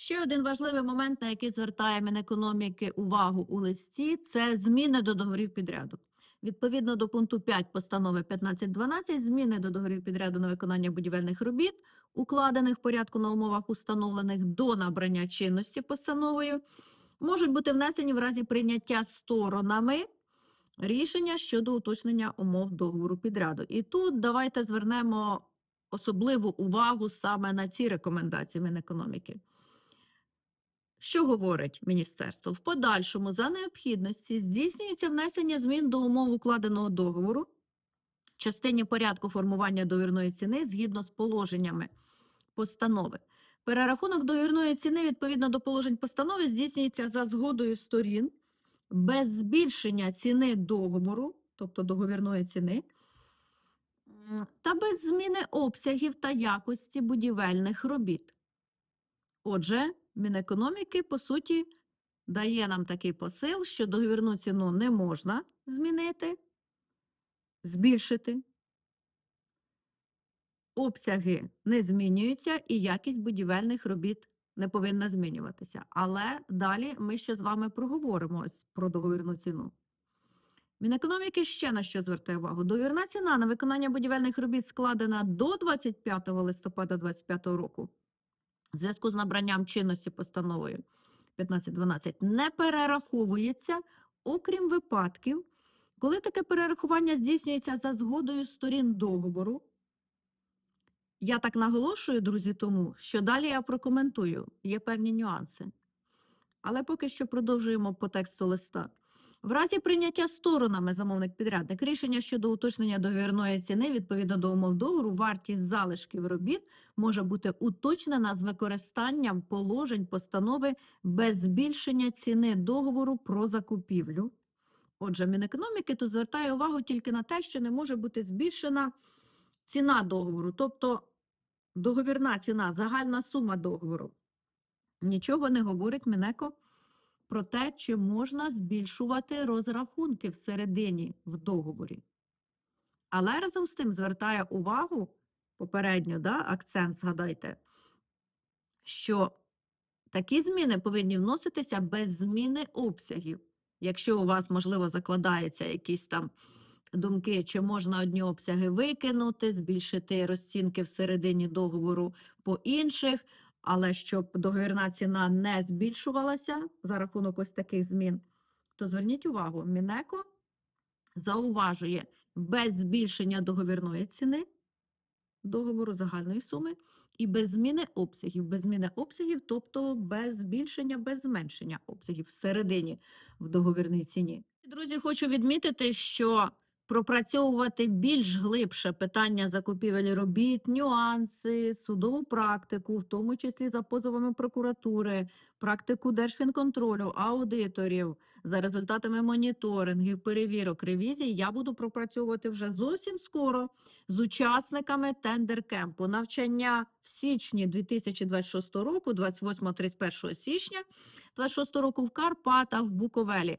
Ще один важливий момент, на який звертає Мінекономіки увагу у листі, це зміни до договорів підряду. Відповідно до пункту 5 постанови 1512, зміни до договорів підряду на виконання будівельних робіт, укладених в порядку на умовах, установлених до набрання чинності постановою, можуть бути внесені в разі прийняття сторонами рішення щодо уточнення умов договору підряду. І тут давайте звернемо особливу увагу саме на ці рекомендації Мінекономіки. Що говорить міністерство? В подальшому за необхідності здійснюється внесення змін до умов укладеного договору в частині порядку формування довірної ціни згідно з положеннями постанови. Перерахунок довірної ціни відповідно до положень постанови здійснюється за згодою сторін без збільшення ціни договору, тобто договірної ціни, та без зміни обсягів та якості будівельних робіт. Отже, Мінекономіки, по суті, дає нам такий посил, що договірну ціну не можна змінити, збільшити. Обсяги не змінюються і якість будівельних робіт не повинна змінюватися. Але далі ми ще з вами проговоримо про договірну ціну. Мінекономіки ще на що звертає увагу. Довірна ціна на виконання будівельних робіт складена до 25 листопада 2025 року в зв'язку з набранням чинності постановою 1512 не перераховується, окрім випадків, коли таке перерахування здійснюється за згодою сторін договору. Я так наголошую, друзі, тому що далі я прокоментую, є певні нюанси. Але поки що продовжуємо по тексту листа. В разі прийняття сторонами замовник-підрядник рішення щодо уточнення договірної ціни відповідно до умов договору, вартість залишків робіт може бути уточнена з використанням положень постанови без збільшення ціни договору про закупівлю. Отже, Мінекономіки тут звертає увагу тільки на те, що не може бути збільшена ціна договору, тобто договірна ціна, загальна сума договору. Нічого не говорить Мінеко про те, чи можна збільшувати розрахунки всередині в договорі. Але разом з тим звертає увагу попередньо, да, акцент, згадайте, що такі зміни повинні вноситися без зміни обсягів. Якщо у вас, можливо, закладаються якісь там думки, чи можна одні обсяги викинути, збільшити розцінки всередині договору по інших, але щоб договірна ціна не збільшувалася за рахунок ось таких змін, то зверніть увагу, Мінеко зауважує без збільшення договірної ціни договору загальної суми і без зміни обсягів. Без зміни обсягів, тобто без збільшення, без зменшення обсягів всередині в договірній ціні. Друзі, хочу відмітити, що пропрацьовувати більш глибше питання закупівель робіт, нюанси, судову практику, в тому числі за позовами прокуратури, практику Держфінконтролю, аудиторів, за результатами моніторингів, перевірок, ревізій, я буду пропрацьовувати вже зовсім скоро з учасниками тендер-кемпу. Навчання в січні 2026 року, 28-31 січня 26 року в Карпатах, в Буковелі.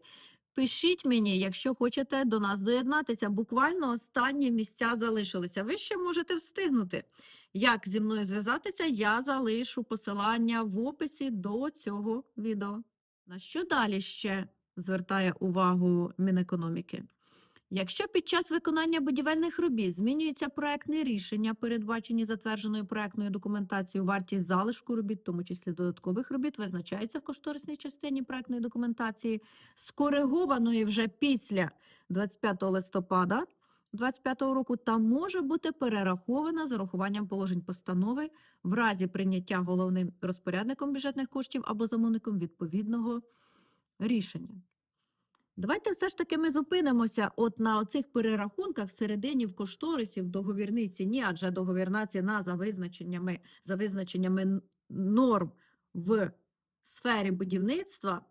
Пишіть мені, якщо хочете до нас доєднатися. Буквально останні місця залишилися. Ви ще можете встигнути. Як зі мною зв'язатися, я залишу посилання в описі до цього відео. На що далі ще звертає увагу Мінекономіки? Якщо під час виконання будівельних робіт змінюється проектне рішення, передбачені затвердженою проектною документацією, вартість залишку робіт, в тому числі додаткових робіт, визначається в кошторисній частині проектної документації, скоригованої вже після 25 листопада 2025 року, та може бути перерахована з урахуванням положень постанови в разі прийняття головним розпорядником бюджетних коштів або замовником відповідного рішення. Давайте все ж таки ми зупинимося от на оцих перерахунках всередині в кошторисі в договірній ціні, адже договірна ціна за визначеннями, за визначеннями норм в сфері будівництва,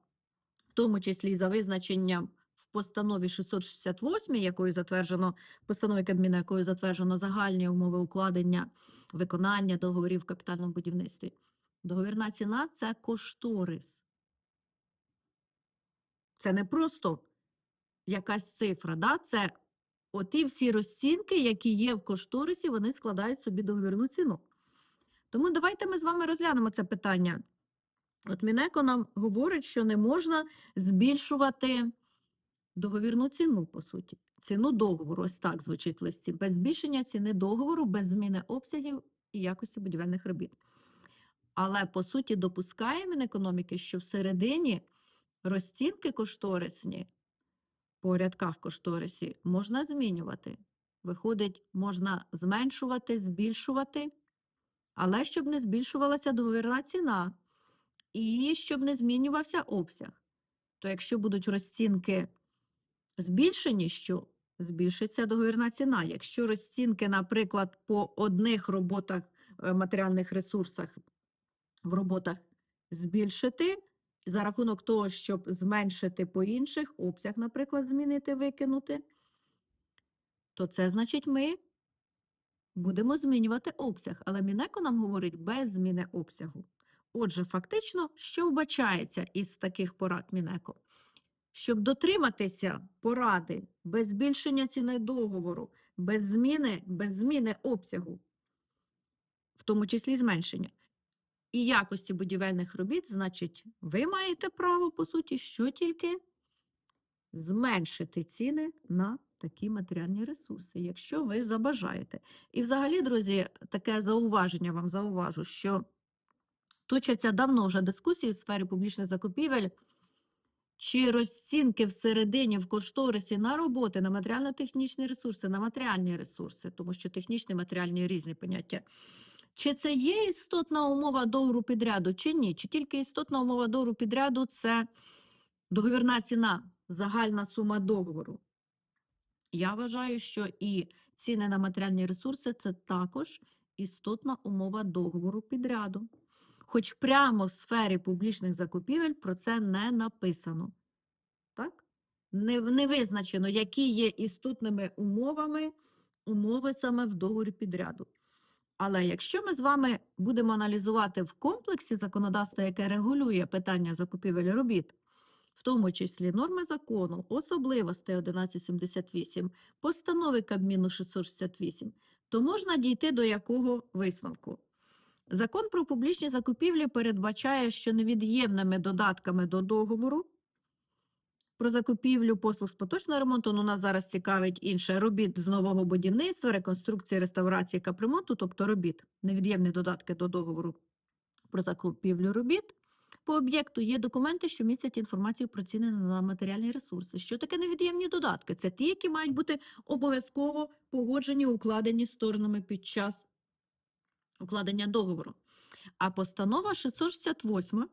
в тому числі за визначенням в постанові 668, якою затверджено постанові Кабміну, якою затверджено загальні умови укладення виконання договорів в капітальному будівництві. Договірна ціна це кошторис. Це не просто якась цифра, да? це оті всі розцінки, які є в кошторисі, вони складають собі договірну ціну. Тому давайте ми з вами розглянемо це питання. От Мінеко нам говорить, що не можна збільшувати договірну ціну, по суті. Ціну договору, ось так звучить в листі. Без збільшення ціни договору, без зміни обсягів і якості будівельних робіт. Але по суті допускає Мінекономіки, що всередині розцінки кошторисні по рядках в кошторисі можна змінювати. Виходить, можна зменшувати, збільшувати, але щоб не збільшувалася договірна ціна і щоб не змінювався обсяг. То якщо будуть розцінки збільшені, що збільшиться договірна ціна. Якщо розцінки, наприклад, по одних роботах, е, матеріальних ресурсах в роботах збільшити, за рахунок того, щоб зменшити по інших, обсяг, наприклад, змінити, викинути, то це значить ми будемо змінювати обсяг. Але Мінеко нам говорить без зміни обсягу. Отже, фактично, що вбачається із таких порад Мінеко? Щоб дотриматися поради без збільшення ціни договору, без зміни, без зміни обсягу, в тому числі зменшення, і якості будівельних робіт, значить, ви маєте право, по суті, що тільки зменшити ціни на такі матеріальні ресурси, якщо ви забажаєте. І взагалі, друзі, таке зауваження вам зауважу, що точаться давно вже дискусії в сфері публічних закупівель, чи розцінки всередині в кошторисі на роботи, на матеріально-технічні ресурси, на матеріальні ресурси, тому що технічні, матеріальні різні поняття. Чи це є істотна умова договору підряду, чи ні? Чи тільки істотна умова договору підряду це договірна ціна, загальна сума договору? Я вважаю, що і ціни на матеріальні ресурси це також істотна умова договору підряду. Хоч прямо в сфері публічних закупівель про це не написано. Так? Не, не визначено, які є істотними умовами умови саме в договорі підряду. Але якщо ми з вами будемо аналізувати в комплексі законодавства, яке регулює питання закупівель робіт, в тому числі норми закону, особливостей 1178, постанови Кабміну 668, то можна дійти до якого висновку? Закон про публічні закупівлі передбачає, що невід'ємними додатками до договору про закупівлю послуг з поточного ремонту, ну, нас зараз цікавить інше робіт з нового будівництва, реконструкції, реставрації, капремонту, тобто робіт, невід'ємні додатки до договору про закупівлю робіт. По об'єкту є документи, що містять інформацію про ціни на матеріальні ресурси. Що таке невід'ємні додатки? Це ті, які мають бути обов'язково погоджені, укладені сторонами під час укладення договору. А постанова 668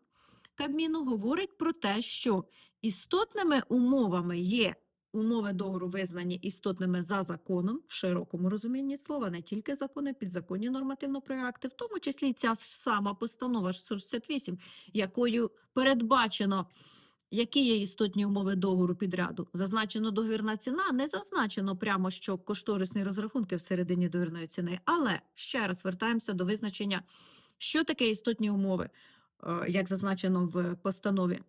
Кабміну говорить про те, що істотними умовами є умови договору, визнані істотними за законом, в широкому розумінні слова, не тільки закони, підзаконні нормативно-правові акти, в тому числі ця сама постанова 668, якою передбачено. Які є істотні умови договору підряду? Зазначено договірна ціна, не зазначено прямо, що кошторисні розрахунки всередині договірної ціни. Але ще раз вертаємося до визначення, що таке істотні умови, як зазначено в постанові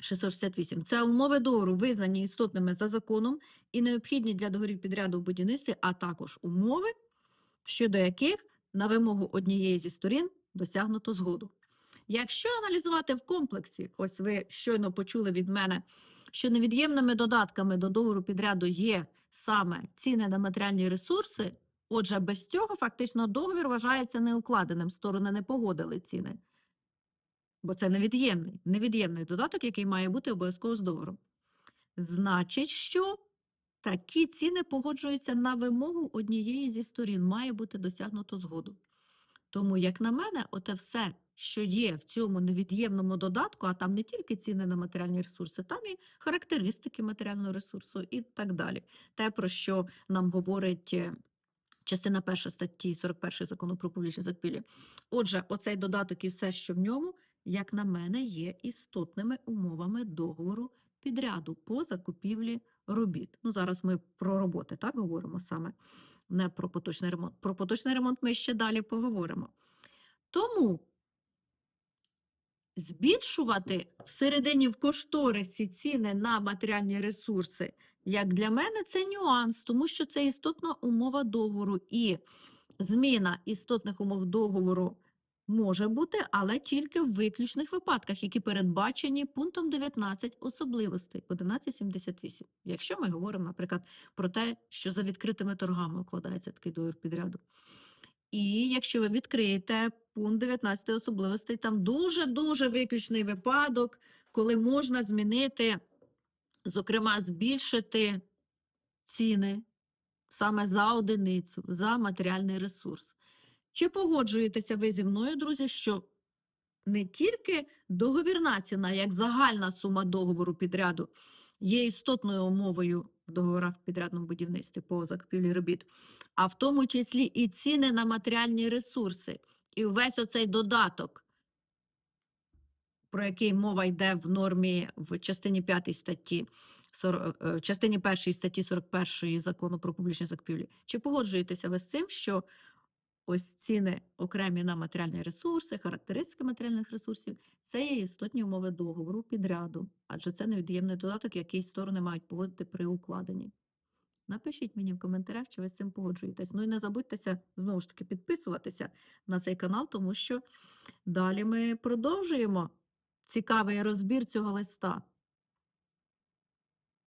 668. Це умови договору, визнані істотними за законом і необхідні для договорів підряду в будівництві, а також умови, щодо яких на вимогу однієї зі сторін досягнуто згоду. Якщо аналізувати в комплексі, ось ви щойно почули від мене, що невід'ємними додатками до договору підряду є саме ціни на матеріальні ресурси, отже, без цього фактично договір вважається неукладеним, сторони не погодили ціни. Бо це невід'ємний, невід'ємний додаток, який має бути обов'язково з договором. Значить, що такі ціни погоджуються на вимогу однієї зі сторін, має бути досягнуто згоду. Тому, як на мене, оте все, що є в цьому невід'ємному додатку, а там не тільки ціни на матеріальні ресурси, там і характеристики матеріального ресурсу і так далі. Те, про що нам говорить е, частина перша статті 41 закону про публічні закупівлі. Отже, оцей додаток і все, що в ньому, як на мене, є істотними умовами договору підряду по закупівлі робіт. Ну, зараз ми про роботи так говоримо саме, не про поточний ремонт. Про поточний ремонт ми ще далі поговоримо. Тому збільшувати всередині в кошторисі ціни на матеріальні ресурси, як для мене, це нюанс, тому що це істотна умова договору і зміна істотних умов договору Може бути, але тільки в виключних випадках, які передбачені пунктом 19 особливостей 1178. Якщо ми говоримо, наприклад, про те, що за відкритими торгами укладається такий договір підряду. І якщо ви відкриєте пункт 19 особливостей, там дуже-дуже виключний випадок, коли можна змінити, зокрема, збільшити ціни саме за одиницю, за матеріальний ресурс. Чи погоджуєтеся ви зі мною, друзі, що не тільки договірна ціна, як загальна сума договору підряду, є істотною умовою в договорах в підрядному будівництві по закупівлі робіт, а в тому числі і ціни на матеріальні ресурси. І весь оцей додаток, про який мова йде в нормі в частині 5 статті, 40, е, в частині 1 статті 41 закону про публічні закупівлі. Чи погоджуєтеся ви з цим, що ось ціни окремі на матеріальні ресурси, характеристики матеріальних ресурсів це є істотні умови договору підряду, адже це невід'ємний додаток, який сторони мають погодити при укладенні. Напишіть мені в коментарях, чи ви з цим погоджуєтесь. Ну і не забудьтеся знову ж таки підписуватися на цей канал, тому що далі ми продовжуємо цікавий розбір цього листа.